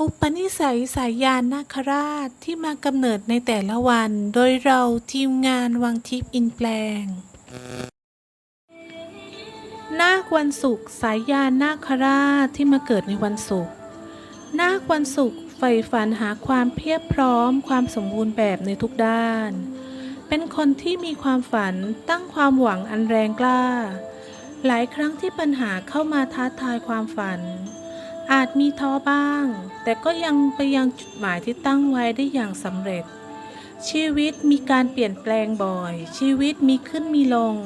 อุปนิสัยสายยานนาคราชที่มากำเนิดในแต่ละวัน โดยเราทีมงานวังทิพย์อินแปลง นาควันศุกร์สายยานนาคราชที่มาเกิดในวันศุกร์นาควันศุกร์ใฝ่ฝันหาความเพียบพร้อม ความสมบูรณ์แบบในทุกด้าน เป็นคนที่มีความฝันตั้งความหวังอันแรงกล้า หลายครั้งที่ปัญหาเข้ามาท้าทายความฝัน อาจมีท้อบ้าง แต่ก็ยังไปยังจุดหมายที่ตั้งไว้ได้อย่างสำเร็จ ชีวิตมีการเปลี่ยนแปลงบ่อย ชีวิตมีขึ้นมีลง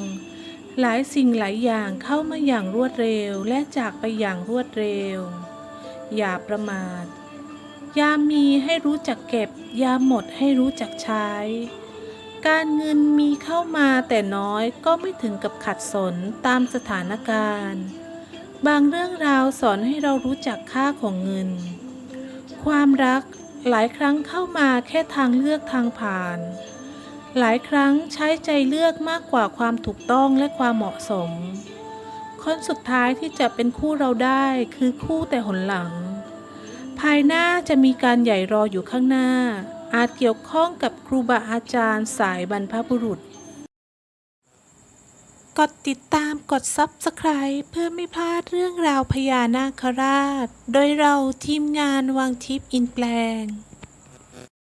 หลายสิ่งหลายอย่างเข้ามาอย่างรวดเร็วและจากไปอย่างรวดเร็ว อย่าประมาท ยามมีให้รู้จักเก็บ ยามหมดให้รู้จักใช้ การเงินมีเข้ามาแต่น้อยก็ไม่ถึงกับขัดสนตามสถานการณ์ บางเรื่องราวสอนให้เรารู้จักค่าของเงิน ความรักหลายครั้งเข้ามาแค่ทางเลือกทางผ่าน หลายครั้งใช้ใจเลือกมากกว่าความถูกต้องและความเหมาะสม คนสุดท้ายที่จะเป็นคู่เราได้คือคู่แต่หนหลัง ภายหน้าจะมีการใหญ่รออยู่ข้างหน้า อาจเกี่ยวข้องกับครูบาอาจารย์สายบรรพบุรุษ กดติดตามกด Subscribe เพื่อไม่พลาดเรื่องราวพญานาคราช โดยเราทีมงานวังทิพย์อินแปลง